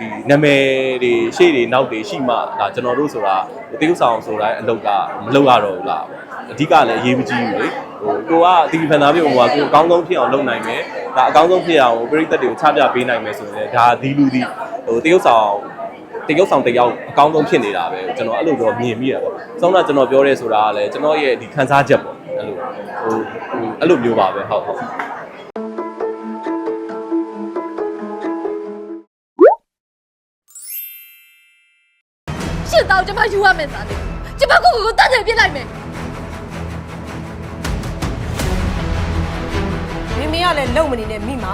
ဒီနာမည်တွေရှေ့တွေနောက်တွေရှိမှဒါကျွန်တော်တို့ဆိုတာတရုပ်ဆောင်ဆိုတိုင်းအလုပ်ကမလုပ်ရတော့ဘူးလားအဓိကလည်းအရေးမကြီးဘူးလေဟိုကိုကတီဗီဖန်သားပြုံကကိုအကောင်းဆုံးဖြစ်အောင်လုပ်နိုင်မယ်ဒါအကောင်းဆုံးဖြစ်အောင်ပရိသတ်တွေကိုချပြပေးနိုင်မယ်ဆိုရင်လည်းဒါဒီလူဒီဟိုတရုပ်ဆောင်တရုပ်ဆောင်တယောက်အကောင်းဆုံးဖြစ်နေတာပဲကျွန်တော်အဲ့လိုတော့မြင်မိရပါ။ဆုံးတော့ကျွန်တော်ပြောရဲဆိုတာကလည်းကျွန်တော်ရဲ့ဒီခံစားချက်ပေါ့အဲ့လိုဟိုအဲ့လိုမျိုးပါပဲဟုတ်ဟုတ် ရှစ်တော့ကျမယူရမယ်သားလေးကျမကိုကိုကိုတတ်တယ်ပြစ်လိုက်မယ်မိမေကလည်းလုံမနေနဲ့မိမ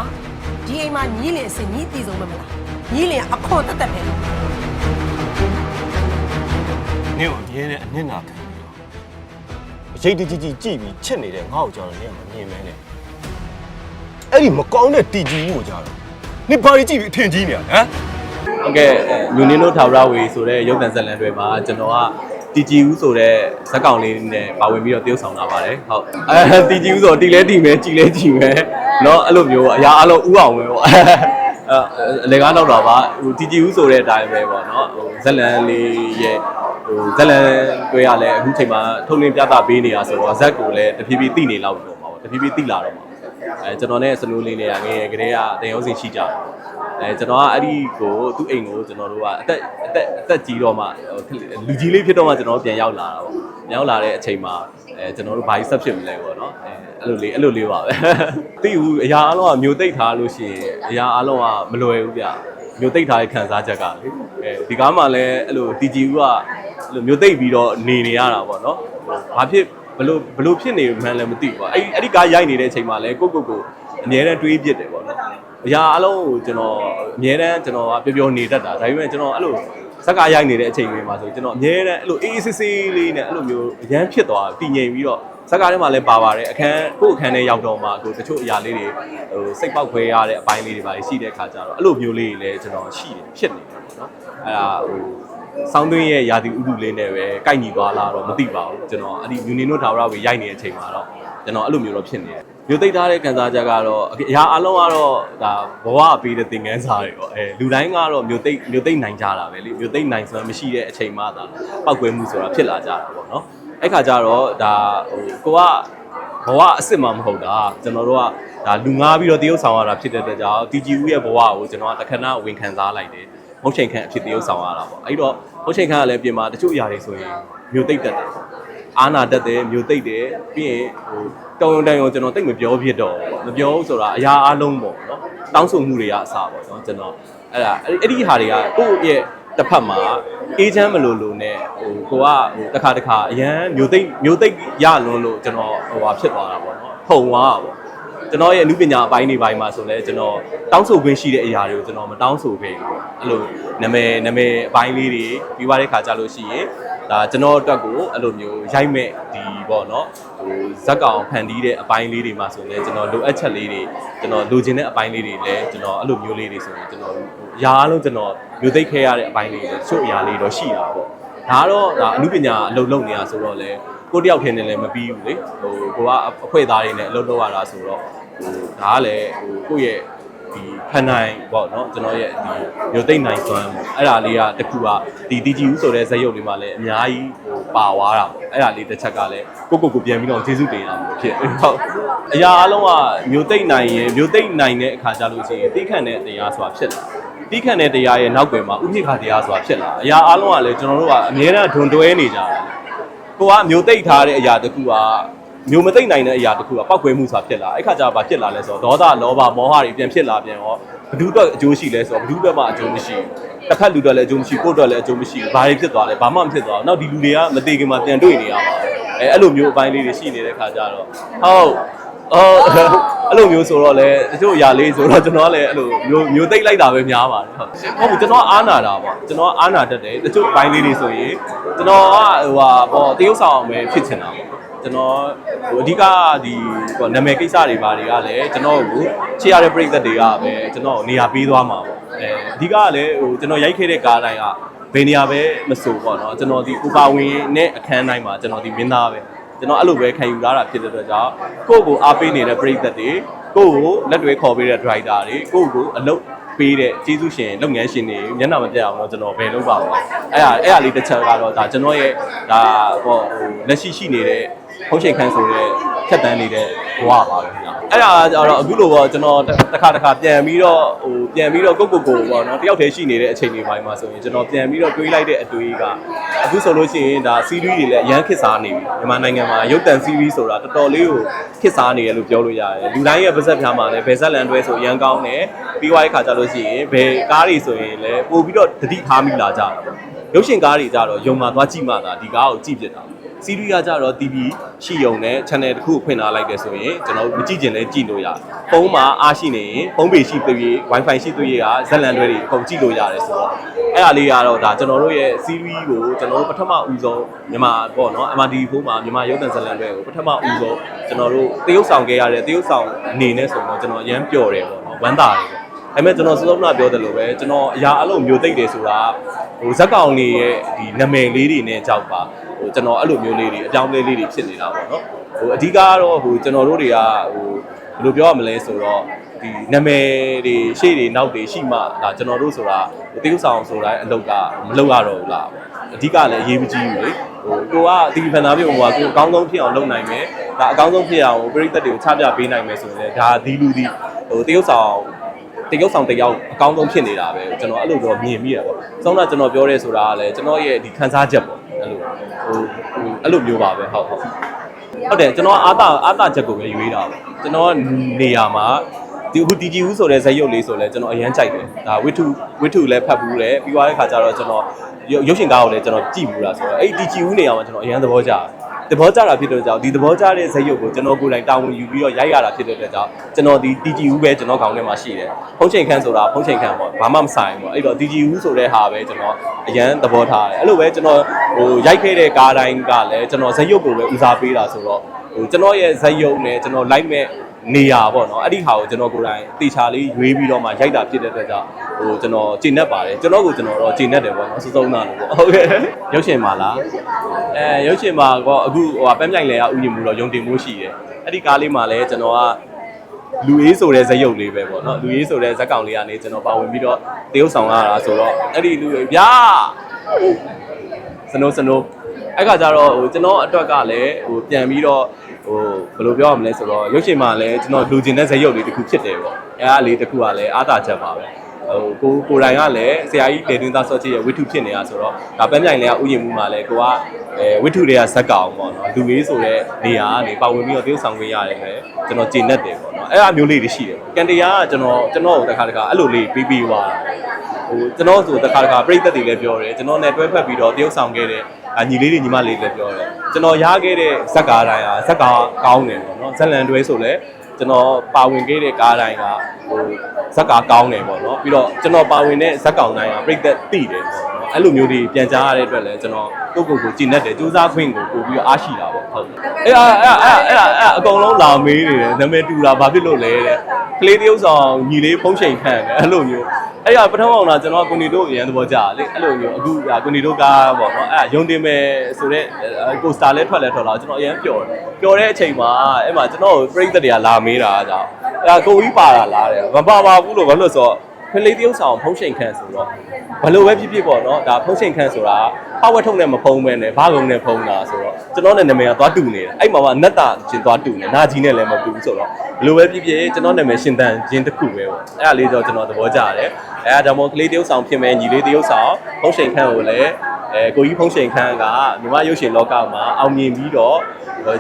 ဒီအိမ်မှာညီးလင်အစင်ညီးတည်ဆုံးမမလားညီးလင်အခွန်တက်တက်ပဲနင့်ကိုအမြဲတမ်းအနစ်နာခံပြီးတော့အရေးတကြီးကြီးကြည့်ပြီးချစ်နေတဲ့ငါ့ကိုကြောက်တယ်နင့်ကမမြင်မဲနဲ့အဲ့ဒီမကောင်းတဲ့တီဂျီကိုကြောက်တယ်နင့်ဘာကြီးကြည့်ပြီးအထင်ကြီးနေရဟမ် ဟုတ်ကဲ့မြူနင်းတို့ထာဝရဝေဆိုတဲ့ရုပ်သံဇာတ်လမ်းတွေမှာကျွန်တော်ကတီဂျီဦးဆိုတဲ့ဇက်ကောင်လေးနဲ့ပါဝင်ပြီးတော့တရုပ်ဆောင်လာပါတယ်ဟုတ်အဲတီဂျီဦးဆိုတီလဲတီမယ်ကြည်လဲကြည်မယ်เนาะအဲ့လိုမျိုးအရာအလုံးဥအောင်ပဲပေါ့အဲလေကားတော့တော့ပါဟိုတီဂျီဦးဆိုတဲ့အတိုင်းပဲပေါ့เนาะဟိုဇက်လန်လေးရဲ့ဟိုဇက်လန်တွေရလဲအခုချိန်မှာထုတ်လင်းပြသပေးနေတာဆိုတော့ဇက်ကိုလည်းတဖြည်းဖြည်းသိနေလောက်တော့မှာပေါ့တဖြည်းဖြည်းသိလာတော့မှာ အဲကျွန်တော်နဲ့စနိုးလေးတွေကငယ်ငယ်ကလေးကတင်ရောက်စီရှိကြတယ်အဲကျွန်တော်ကအဲ့ဒီကိုသူ့အိမ်ကိုကျွန်တော်တို့ကအသက်အသက်အသက်ကြီးတော့မှဟိုလူကြီးလေးဖြစ်တော့မှကျွန်တော်တို့ပြန်ရောက်လာတာပေါ့ပြန်ရောက်လာတဲ့အချိန်မှာအဲကျွန်တော်တို့ဘာကြီးဆက်ဖြစ်မလဲပေါ့နော်အဲအဲ့လိုလေးအဲ့လိုလေးပါပဲသိဘူးအရာအလုံးကမျိုးသိပ်ထားလို့ရှိရင်အရာအလုံးကမလွယ်ဘူးဗျမျိုးသိပ်ထားတဲ့ခံစားချက်ကလေအဲဒီကားမှလည်းအဲ့လို DGU ကအဲ့လိုမျိုးသိပ်ပြီးတော့နေနေရတာပေါ့နော်ဘာဖြစ် ဘလို့ဘလို့ဖြစ်နေမှန်းလည်းမသိဘူးပေါ့အဲ့အဲ့ဒီကားရိုက်နေတဲ့အချိန်မှာလည်းကိုကိုကိုအများနဲ့တွေးပြစ်တယ်ပေါ့နော်အရာအလုံးကိုကျွန်တော်အမြဲတမ်းကျွန်တော်ကပျော်ပျော်နေတတ်တာဒါပေမဲ့ကျွန်တော်အဲ့လိုဇက်ကရိုက်နေတဲ့အချိန်တွေမှာဆိုကျွန်တော်အမြဲတမ်းအဲ့လိုအေးအေးဆေးဆေးလေးနဲ့အဲ့လိုမျိုးအရန်ဖြစ်သွားတည်ငြိမ်ပြီးတော့ဇက်ကထဲမှာလည်းပါပါတယ်အခန်းကို့အခန်းထဲရောက်တော့မှကိုတချို့အရာလေးတွေဟိုစိတ်ပေါက်ခွဲရတဲ့အပိုင်းလေးတွေပါရှိတဲ့ခါကျတော့အဲ့လိုမျိုးလေးတွေလည်းကျွန်တော်ရှိတယ်ဖြစ်နေတယ်ပေါ့နော်အဲ့ဒါဟို ဆောင်းသွင်းရဲ့ယာတီဥဒုလေးနဲ့ပဲကိုက်ညီသွားလားတော့မသိပါဘူးကျွန်တော်အဲ့ဒီယူနီနိုထာဝရကိုရိုက်နေတဲ့အချိန်မှာတော့ကျွန်တော်အဲ့လိုမျိုးတော့ဖြစ်နေတယ်မျိုးသိပ်ထားတဲ့ကန်စားချက်ကတော့အရာအလုံးကတော့ဒါဘဝအပေးတဲ့သင်ခန်းစာတွေပေါ့အဲလူတိုင်းကတော့မျိုးသိပ်မျိုးသိပ်နိုင်ကြတာပဲလေမျိုးသိပ်နိုင်စွမ်းမရှိတဲ့အချိန်မှသာပောက်ကွဲမှုဆိုတာဖြစ်လာကြတာပေါ့နော်အဲ့ခါကျတော့ဒါဟိုကိုကဘဝအစ်စ်မှမဟုတ်တာကျွန်တော်တို့ကဒါလူငားပြီးတော့တရုပ်ဆောင်ရတာဖြစ်တဲ့အတွက်ကြောင့် TGU ရဲ့ဘဝကိုကျွန်တော်ကတခဏဝင်ခံစားလိုက်တယ် မဟုတ်ချိန်ခန့်အဖြစ်တရုပ်ဆောင်ရတာပေါ့အဲ့တော့မဟုတ်ချိန်ခန့်ကလည်းပြင်မှာတချို့အရာတွေဆိုရင်မျိုးသိပ်တက်တယ်အာနာတက်တယ်မျိုးသိပ်တယ်ပြီးရင်ဟိုတောင်းရုံတန်ရုံကျွန်တော်တိတ်မပြောဖြစ်တော့ဘူးမပြောဘူးဆိုတာအရာအလုံးပေါ့နော်တောင်းဆိုမှုတွေကအစားပေါ့နော်ကျွန်တော်အဲ့ဒါအဲ့ဒီအဲ့ဒီဟာတွေကကိုယ့်ရဲ့တစ်ဖက်မှာအေးချမ်းမလို့လို့နဲ့ဟိုကိုကဟိုတစ်ခါတစ်ခါအရန်မျိုးသိပ်မျိုးသိပ်ရလွန်းလို့ကျွန်တော်ဟိုဟာဖြစ်သွားတာပေါ့နော်ထုံသွားတာပေါ့ ကျွန်တော်ရဲ့အမှုပညာအပိုင်းတွေပိုင်းမှာဆိုလဲကျွန်တော်တောင်းဆိုခွင့်ရှိတဲ့အရာတွေကိုကျွန်တော်မတောင်းဆိုခဲ့ဘူးအဲ့လိုနာမည်နာမည်အပိုင်းလေးတွေပြီးသွားတဲ့ခါကြလို့ရှိရင်ဒါကျွန်တော်အတွက်ကိုအဲ့လိုမျိုးရိုက်မဲ့ဒီပေါ့နော်ဟိုဇက်ကောင်ဖန်တီးတဲ့အပိုင်းလေးတွေမှာဆိုလဲကျွန်တော်လိုအပ်ချက်လေးတွေကျွန်တော်လိုချင်တဲ့အပိုင်းလေးတွေလည်းကျွန်တော်အဲ့လိုမျိုးလေးတွေဆိုရင်ကျွန်တော်အရာအလုံးကျွန်တော်မျိုးသိပ်ခဲရတဲ့အပိုင်းလေးတွေချို့အရာလေးတော့ရှိတာပေါ့ဒါကတော့ဒါအမှုပညာအလုပ်လုပ်နေတာဆိုတော့လေ ကိုတယောက်ထင်းနေလည်းမပြီးဘူးလေဟိုကိုကအခွင့်အသားတွေနဲ့အလုပ်လုပ်ရတာဆိုတော့ဟိုဒါကလည်းဟိုကိုယ့်ရဲ့ဒီဖန်နိုင်ပေါ့နော်ကျွန်တော်ရဲ့ဒီမျိုးသိမ့်နိုင်စွမ်းပေါ့အဲ့ဒါလေးကတခုကဒီ DGU ဆိုတဲ့ဇက်ရုပ်လေးမှာလည်းအများကြီးဟိုပါသွားတာပေါ့အဲ့ဒါလေးတစ်ချက်ကလည်းကိုကိုကိုပြန်ပြီးတော့ကျေးဇူးတင်ရမှာဖြစ်ဟုတ်အရာအလုံးကမျိုးသိမ့်နိုင်ရင်မျိုးသိမ့်နိုင်တဲ့အခါကျလို့ရှိရင်တိခန့်တဲ့တရားဆိုတာဖြစ်လာတိခန့်တဲ့တရားရဲ့နောက်ွယ်မှာဥပိ္ပခတရားဆိုတာဖြစ်လာအရာအလုံးကလည်းကျွန်တော်တို့ကအများအားဒွန်တွဲနေကြတာ ကိုကမျိုးသိမ့်ထားတဲ့အရာတစ်ခုကမျိုးမသိမ့်နိုင်တဲ့အရာတစ်ခုကပောက်ကွဲမှုဆိုတာဖြစ်လာအဲ့ခါကျတော့ဘာဖြစ်လာလဲဆိုတော့ဒေါသလောဘမောဟတွေပြန်ဖြစ်လာပြန်ရောဘဒုတော့အကျိုးရှိလဲဆိုတော့ဘဒုတော့မှအကျိုးမရှိဘူးတစ်ဖက်လူတော့လည်းအကျိုးမရှိကိုယ့်တော့လည်းအကျိုးမရှိဘူးဘာတွေဖြစ်သွားလဲဘာမှမဖြစ်သွားဘူးနောက်ဒီလူတွေကမသေးခင်မှာပြန်တွေ့နေရမှာအဲအဲ့လိုမျိုးအပိုင်းလေးတွေရှိနေတဲ့ခါကျတော့ဟုတ် အော်အဲ့လိုမျိုးဆိုတော့လေတချို့အရာလေးဆိုတော့ကျွန်တော်ကလည်းအဲ့လိုမျိုးမျိုးသိမ့်လိုက်တာပဲများပါတယ်ဟုတ်ဟုတ်ဘူးကျွန်တော်အားနာတာပေါ့ကျွန်တော်အားနာတတ်တယ်တချို့ဘိုင်းလေးတွေဆိုရင်ကျွန်တော်ကဟိုဟာပေါ့တရုပ်ဆောင်ပဲဖြစ်ချင်တာပေါ့ကျွန်တော်ဟိုအဓိကဒီဟိုနာမည်ကိစ္စတွေဘာတွေကလည်းကျွန်တော်ကိုချေရတဲ့ပြည်သက်တွေကပဲကျွန်တော်နေရာပေးသွားမှာပေါ့အဲအဓိကကလည်းဟိုကျွန်တော်ရိုက်ခဲ့တဲ့ကားတိုင်းကဘယ်နေရာပဲမဆိုပေါ့နော်ကျွန်တော်ဒီဥပါဝင်နဲ့အခန်းတိုင်းမှာကျွန်တော်ဒီမင်းသားပဲ ကျွန်တော်အဲ့လိုပဲခံယူလာတာဖြစ်တဲ့အတွက်ကြောင့်ကိုယ့်ကိုအားပေးနေတဲ့ပြည်သက်တွေကိုယ့်ကိုလက်တွေခေါ်ပေးတဲ့ driver တွေကိုယ့်ကိုအလုပ်ပေးတဲ့ကျေးဇူးရှင်လုပ်ငန်းရှင်တွေမျက်နှာမပြတ်အောင်တော့ကျွန်တော်ဘယ်လုပ်ပါ့မလဲအဲ့ဒါအဲ့ဒါလေးတစ်ချက်ကတော့ဒါကျွန်တော်ရဲ့ဒါဟိုလက်ရှိရှိနေတဲ့ ဖုန်းချိန်ခန်းဆိုတဲ့ဖြတ်တန်းနေတဲ့ဘဝပါပဲခင်ဗျာအဲ့ဒါကြတော့အခုလိုပေါ့ကျွန်တော်တစ်ခါတစ်ခါပြန်ပြီးတော့ဟိုပြန်ပြီးတော့ကိုကိုကိုပေါ့နော်တယောက်တည်းရှိနေတဲ့အချိန်တွေပိုင်းမှာဆိုရင်ကျွန်တော်ပြန်ပြီးတော့တွေးလိုက်တဲ့အတွေးကအခုဆိုလို့ရှိရင်ဒါ series တွေလည်းအရန်ခစ်စားနေပြီမြန်မာနိုင်ငံမှာရုပ်တံ series ဆိုတာတော်တော်လေးကိုခစ်စားနေရလို့ပြောလို့ရတယ်လူတိုင်းရဲ့ပါဇက်ဖြားမှာလည်းဘယ်ဇက်လန်တွဲဆိုအရန်ကောင်းတယ်ပြီးသွားတဲ့ခါကျလို့ရှိရင်ဘယ်ကားတွေဆိုရင်လည်းပို့ပြီးတော့တတိထားမိလာကြတာပေါ့ရုပ်ရှင်ကားတွေကြတော့ယုံမှာသွားကြည့်မှသာဒီကားကိုကြည့်ဖြစ်တာ စီရီးကကြတော့ TV ရှိုံနဲ့ channel တစ်ခုဖွင့်ထားလိုက်တယ်ဆိုရင်ကျွန်တော်တို့မကြည့်ကျင်လဲကြည့်လို့ရတယ်။ဖုန်းမှာအားရှိနေရင်ဖုန်းပေရှိသွေး Wi-Fi ရှိသွေးကဇက်လန်တွေတွေအကုန်ကြည့်လို့ရတယ်ဆိုတော့အဲ့ဒါလေးကတော့ဒါကျွန်တော်တို့ရဲ့ series ကိုကျွန်တော်တို့ပထမဦးဆုံးမြန်မာပေါ့နော် MRD ဖုန်းမှာမြန်မာရုပ်သံဇက်လန်တွေကိုပထမဦးဆုံးကျွန်တော်တို့တရုတ်ဆောင်ခဲ့ရတဲ့တရုတ်ဆောင်အနေနဲ့ဆိုတော့ကျွန်တော်အရန်ပျော်တယ်ပေါ့နော်ဝမ်းသာတယ်ပေါ့ဒါပေမဲ့ကျွန်တော်စောစောကပြောတယ်လို့ပဲကျွန်တော်အရာအလုံးမျိုးသိမ့်တယ်ဆိုတာဟိုဇက်ကောင်လေးရဲ့ဒီနာမည်လေးတွေနဲ့ကြောက်ပါ ဟိုကျွန်တော်အဲ့လိုမျိုးလေးတွေအကြောင်းလေးလေးတွေဖြစ်နေတာပေါ့နော်ဟိုအဓိကကတော့ဟိုကျွန်တော်တို့တွေကဟိုဘယ်လိုပြောရမလဲဆိုတော့ဒီနာမည်တွေရှေ့တွေနောက်တွေရှိမှဒါကျွန်တော်တို့ဆိုတာဟိုတိကျဆောင်ဆိုတိုင်းအလုပ်ကမလုပ်ရတော့ဘူးလားအဓိကလည်းအရေးမကြီးဘူးလေဟိုကိုကအတီးဖန်သားပြုံကကိုအကောင်းဆုံးဖြစ်အောင်လုပ်နိုင်မယ်ဒါအကောင်းဆုံးဖြစ်အောင်ပရိသတ်တွေကိုချပြပေးနိုင်မယ်ဆိုရင်လည်းဒါဒီလူဒီဟိုတိကျဆောင်တရုပ်ဆောင်တယောက်အကောင်းဆုံးဖြစ်နေတာပဲကျွန်တော်အဲ့လိုတော့မြင်မိရပေါ့။ဆုံးတော့ကျွန်တော်ပြောရဲဆိုတာကလည်းကျွန်တော်ရဲ့ဒီခန်းစားချက်ပေါ့အဲ့လို ဟိုဟိုအဲ့လိုမျိုးပါပဲဟုတ်ဟုတ်ဟုတ်တယ်ကျွန်တော်အာတာအာတာချက်ကိုပဲရွေးတာပေါ့ကျွန်တော်နေရာမှာဒီအခု DG ဦးဆိုတဲ့ဇက်ရုပ်လေးဆိုလဲကျွန်တော်အရန်ကြိုက်တယ်ဒါဝိထုဝိထုလည်းဖတ်ဘူးတယ်ပြီးသွားတဲ့ခါကျတော့ကျွန်တော်ရုပ်ရှင်ကားကိုလည်းကျွန်တော်ကြည့်ဘူးလားဆိုတော့အဲ့ဒီ DG ဦးနေရာမှာကျွန်တော်အရန်သဘောကျတယ် သဘောကျတာဖြစ်တဲ့ကြောင့်ဒီသဘောကျတဲ့ဇက်ရုပ်ကိုကျွန်တော်ကိုယ်တိုင်တာဝန်ယူပြီးတော့ရိုက်ရတာဖြစ်တဲ့အတွက်ကြောင့်ကျွန်တော်ဒီ TGU ပဲကျွန်တော်ခေါင်းထဲမှာရှိတယ်ဖုံးချိန်ခန်းဆိုတာဖုံးချိန်ခန်းပေါ့ဘာမှမဆိုင်ဘူးပေါ့အဲ့တော့ TGU ဆိုတဲ့ဟာပဲကျွန်တော်အရန်သဘောထားတယ်အဲ့လိုပဲကျွန်တော်ဟိုရိုက်ခဲ့တဲ့ကားတိုင်းကလည်းကျွန်တော်ဇက်ရုပ်ကိုပဲဦးစားပေးတာဆိုတော့ဟိုကျွန်တော်ရဲ့ဇက်ရုပ်နဲ့ကျွန်တော်လိုက်မဲ့ နေရာပေါ့နော်အဲ့ဒီဟာကိုကျွန်တော်ကိုယ်တိုင်တေချာလေးရွေးပြီးတော့မှရိုက်တာဖြစ်တဲ့အတွက်ကြောင့်ဟိုကျွန်တော်ကျင့်တတ်ပါတယ်ကျွန်တော်ကိုကျွန်တော်တော့ကျင့်တတ်တယ်ပေါ့နော်စုစုံသားလို့ပေါ့ဟုတ်ကဲ့ရုပ်ရှင်ပါလားအဲရုပ်ရှင်မှာတော့အခုဟိုပန်းပြိုင်လဲကဥယျာဉ်မှုတော့ယုံတင်မှုရှိတယ်အဲ့ဒီကားလေးမှာလည်းကျွန်တော်ကလူအေးဆိုတဲ့ဇက်ရုပ်လေးပဲပေါ့နော်လူအေးဆိုတဲ့ဇက်ကောင်လေးကနေကျွန်တော်ပါဝင်ပြီးတော့တရုပ်ဆောင်ရတာဆိုတော့အဲ့ဒီလူအေးဗျာစနိုးစနိုးအဲ့ခါကျတော့ဟိုကျွန်တော်အတွက်ကလည်းဟိုပြန်ပြီးတော့ ဟိုဘယ်လိုပြောရမလဲဆိုတော့ရုပ်ရှင်မှာလည်းကျွန်တော်လူကျင်တဲ့ဇက်ရုပ်လေးတစ်ခုဖြစ်တယ်ပေါ့အဲ့အားလေးတစ်ခုကလည်းအားသာချက်ပါပဲဟိုကိုကိုတိုင်ကလည်းဆရာကြီးလေတွင်းသားစောချစ်ရဲ့ဝိထုဖြစ်နေတာဆိုတော့ဒါပန်းပြိုင်လည်းဥယျာဉ်မှုမှာလည်းကိုကအဲဝိထုတွေကဇက်ကောင်ပေါ့နော်လူလေးဆိုတဲ့နေရာကနေပါဝင်ပြီးတော့တရုပ်ဆောင်ခွင့်ရတယ်ပဲကျွန်တော်ကျင့်တတ်တယ်ပေါ့နော်အဲ့အမျိုးလေးတွေရှိတယ်ကန်တရားကကျွန်တော်ကျွန်တော်တို့တစ်ခါတစ်ခါအဲ့လိုလေးပြီးပြီးသွားဟိုကျွန်တော်ဆိုတစ်ခါတစ်ခါပြိသက်တွေလည်းပြောတယ်ကျွန်တော်နဲ့တွဲဖက်ပြီးတော့တရုပ်ဆောင်ခဲ့တဲ့အညီလေးတွေညီမလေးတွေလည်းပြောတယ် ကျွန်တော်ရခဲ့တဲ့ဇက်ကားတိုင်းဟာဇက်ကားကောင်းတယ်ပေါ့နော်ဇက်လန်တွဲဆိုလည်းကျွန်တော်ပါဝင်ခဲ့တဲ့ကားတိုင်းကဟိုဇက်ကားကောင်းတယ်ပေါ့နော်ပြီးတော့ကျွန်တော်ပါဝင်တဲ့ဇက်ကောင်တိုင်းကပြိသက်တိတယ်ပေါ့နော် အဲ့လိုမျိုးတွေပြန်ကြားရတဲ့အတွက်လည်းကျွန်တော်ကိုယ့်ကိုယ်ကိုကြည်နေတယ်စူးစမ်းခွင့်ကိုပို့ပြီးတော့အားရှိတာပေါ့ဟုတ်အဲ့အဲ့အဲ့အဲ့အဲ့အဲ့အကုန်လုံးလာမေးနေတယ်နာမည်တူတာဘာဖြစ်လို့လဲတဲ့ကလေးတယောက်ဆောင်ညီလေးဖုံးချိန်ခံတယ်အဲ့လိုမျိုးအဲ့ရပထမအောင်လာကျွန်တော်ကိုနေတို့အရန်သဘောကျလေအဲ့လိုမျိုးအခုကိုနေတို့ကားပေါ့နော်အဲ့ရုံတင်မယ်ဆိုတော့ကိုစတာလဲထွက်လဲထွက်လာကျွန်တော်အရန်ပျော်တယ်ပျော်တဲ့အချိန်မှာအဲ့မှာကျွန်တော်ပြိသက်တွေကလာမေးတာကြောင့်အဲ့ကိုကြီးပါတာလားတဲ့မပါပါဘူးလို့ဘာလို့ဆိုတော့ ကလေးတယောက်ဆောင်ဖုံးချိန်ခံဆိုတော့ဘလို့ပဲဖြစ်ဖြစ်ပေါ့နော်ဒါဖုံးချိန်ခံဆိုတာပေါဝက်ထုံနဲ့မဖုံးမဲနဲ့ဘာကုံနဲ့ဖုံးတာဆိုတော့ကျွန်တော်နဲ့နာမည်ကသွားတူနေတယ်အဲ့မှာကနတ်တာချင်းသွားတူနေနာကြီးနဲ့လည်းမတူဘူးဆိုတော့ဘလို့ပဲဖြစ်ဖြစ်ကျွန်တော်နာမည်ရှင်တန်ချင်းတစ်ခုပဲပေါ့အဲ့ဒါလေးတော့ကျွန်တော်သဘောကျတယ်အဲ့ဒါကြောင့်မို့ကလေးတယောက်ဆောင်ဖြစ်မဲ့ညီလေးတယောက်ဆောင်ဖုံးချိန်ခံကိုလည်းအဲကိုကြီးဖုံးချိန်ခန်းကမြမရုပ်ရှင်လောကမှာအောင်မြင်ပြီးတော့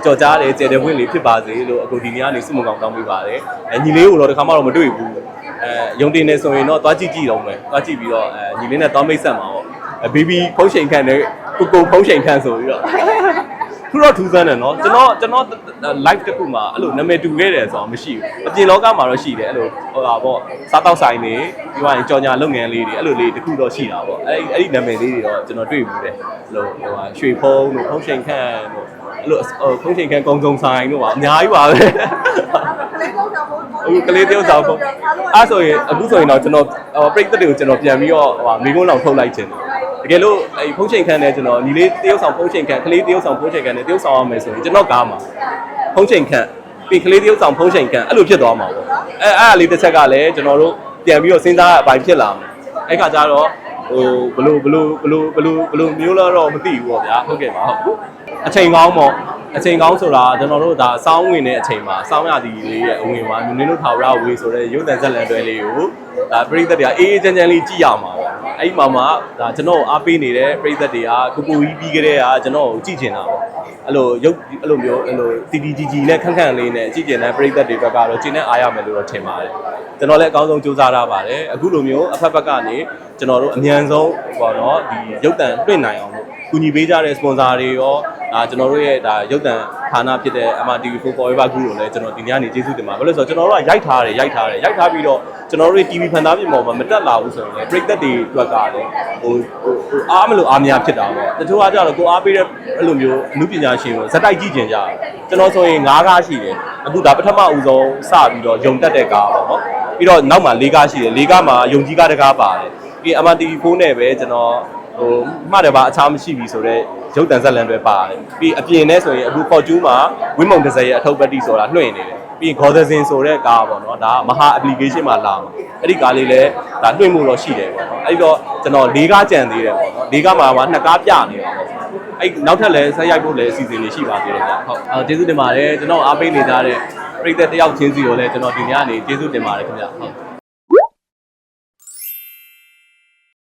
ကြော်ကြားတယ်ကျေတဲ့ဝင်းလေးဖြစ်ပါစေလို့အခုဒီနေ့ကနေစုမကောင်တောင်းပေးပါတယ်အဲညီလေးကိုတော့တခါမှတော့မတွေ့ဘူးအဲ ယုံတင်နေဆိုရင်တော့သွားကြည့်ကြည့်တော့မယ်သွားကြည့်ပြီးတော့အဲညီလေးနဲ့သွားမိတ်ဆက်မှာပေါ့အဲဘေဘီဖုံးချိန်ခန်းနဲ့ကိုကိုဖုံးချိန်ခန်းဆိုပြီးတော့ခုတော့ထူးဆန်းတယ်နော်ကျွန်တော်ကျွန်တော် live တစ်ခုမှာအဲ့လိုနာမည်တူခဲ့တယ်ဆိုတော့မရှိဘူးအပြင်လောကမှာတော့ရှိတယ်အဲ့လိုဟိုဟာပေါ့စားတောက်ဆိုင်တွေပြီးသွားရင်ကြော်ညာလုပ်ငန်းလေးတွေအဲ့လိုလေးတစ်ခုတော့ရှိတာပေါ့အဲ့အဲ့ဒီနာမည်လေးတွေတော့ကျွန်တော်တွေ့ဘူးတယ်အဲ့လိုဟိုဟာရွှေဖုံးတို့ဖုံးချိန်ခန်းတို့အဲ့လိုဟိုဖုံးချိန်ခန်းကုံကုံဆိုင်တို့ပါအများကြီးပါပဲ အခုကလေးတယောက်ဆောင်ပေါ့အဲ့ဆိုရင်အခုဆိုရင်တော့ကျွန်တော်ဟိုပြိတ္တတွေကိုကျွန်တော်ပြန်ပြီးတော့ဟိုမိကုန်းလောင်ထုတ်လိုက်ခြင်းတကယ်လို့အဲ့ဖုံးချိန်ခန်းနဲ့ကျွန်တော်ညီလေးတယောက်ဆောင်ဖုံးချိန်ခန်းကလေးတယောက်ဆောင်ဖုံးချိန်ခန်းနဲ့တယောက်ဆောင်ရမယ်ဆိုရင်ကျွန်တော်ကားမှာဖုံးချိန်ခန်းပြီးကလေးတယောက်ဆောင်ဖုံးချိန်ခန်းအဲ့လိုဖြစ်သွားမှာပေါ့အဲအဲ့အလေးတစ်ချက်ကလည်းကျွန်တော်တို့ပြန်ပြီးတော့စဉ်းစားရအပိုင်းဖြစ်လာမယ်အဲ့ခါကျတော့ဟိုဘလို့ဘလို့ဘလို့ဘလို့ဘလို့မျိုးလာတော့မသိဘူးပေါ့ဗျာဟုတ်ကဲ့ပါဟုတ်အချိန်ကောင်းပေါ့ အချိန်ကောင်းဆိုတာကျွန်တော်တို့ဒါစောင်းဝင်တဲ့အချိန်မှာစောင်းရသည်လေးရဲ့အဝင်မှာမြင်းတို့ထာဝရဝေဆိုတဲ့ရုပ်တံဇက်လန်တွဲလေးကိုဒါပရိသတ်တွေကအေးအေးချမ်းချမ်းလေးကြည့်ရမှာပေါ့အဲ့ဒီမှာမှဒါကျွန်တော်အားပေးနေတဲ့ပရိသတ်တွေကကိုကိုကြီးပြီးကြတဲ့ကကျွန်တော်ကိုကြည့်ချင်တာပေါ့အဲ့လိုရုပ်အဲ့လိုမျိုးအဲ့လိုတီတီကြီးကြီးနဲ့ခန့်ခန့်လေးနဲ့ကြည့်ချင်တဲ့ပရိသတ်တွေဘက်ကတော့ကျင်းနဲ့အားရမယ်လို့တော့ထင်ပါတယ်ကျွန်တော်လည်းအကောင်းဆုံးကြိုးစားထားပါတယ်အခုလိုမျိုးအဖက်ဖက်ကနေကျွန်တော်တို့အမြန်ဆုံးပေါ့နော်ဒီရုပ်တံလွှင့်နိုင်အောင်လို့ ကူညီပေးကြတဲ့ sponsor တွေရောဒါကျွန်တော်တို့ရဲ့ဒါရုပ်တံဌာနဖြစ်တဲ့ MRTV4 Forever Group ကိုလည်းကျွန်တော်ဒီနေ့ကနေကျေးဇူးတင်ပါတယ်ဘာလို့လဲဆိုတော့ကျွန်တော်တို့ကရိုက်ထားတယ်ရိုက်ထားတယ်ရိုက်ထားပြီးတော့ကျွန်တော်တို့ရဲ့ TV ဖန်သားပြင်ပေါ်မှာမတက်လာဘူးဆိုရင်လည်းပရိသတ်တွေအတွက်ကလည်းဟိုဟိုဟိုအားမလို့အားများဖြစ်တာပေါ့တချို့ကကြတော့ကိုအားပေးတဲ့အဲ့လိုမျိုးအမှုပညာရှင်ကိုဇက်တိုက်ကြည့်ကျင်ကြတယ်ကျွန်တော်ဆိုရင်၅ကားရှိတယ်အခုဒါပထမဦးဆုံးစပြီးတော့ယုံတက်တဲ့ကားပေါ့နော်ပြီးတော့နောက်မှာ၄ကားရှိတယ်၄ကားမှာယုံကြီးကားတစ်ကားပါတယ်ပြီး MRTV4 နဲ့ပဲကျွန်တော် ဟိုမှတ်တယ်ပါအခြားမရှိပြီဆိုတော့ရုပ်တံဇက်လန်တွေပါတယ်ပြီးအပြင်နဲ့ဆိုရင်အခု Fortune မှာဝင်းမုံတစ်စက်ရဲ့အထုပ်ပတ်တိဆိုတာလွှင့်နေတယ်ပြီးရင် Gotham ဆိုတဲ့ကားပေါ့နော်ဒါကမဟာ application မှာလာမှာအဲ့ဒီကားလေးလည်းဒါလွှင့်မှုတော့ရှိတယ်ပေါ့နော်အဲ့ဒီတော့ကျွန်တော်၄ကားကြံသေးတယ်ပေါ့နော်၄ကားမှာကနှစ်ကားပြနေတာပေါ့အဲ့နောက်ထပ်လည်းဆက်ရိုက်ဖို့လည်းအစီအစဉ်တွေရှိပါသေးတယ်ဗျဟုတ်အော်ကျေးဇူးတင်ပါတယ်ကျွန်တော်အားပေးနေကြတဲ့ပရိသတ်တယောက်ချင်းစီကိုလည်းကျွန်တော်ဒီညနေကျေးဇူးတင်ပါတယ်ခင်ဗျဟုတ်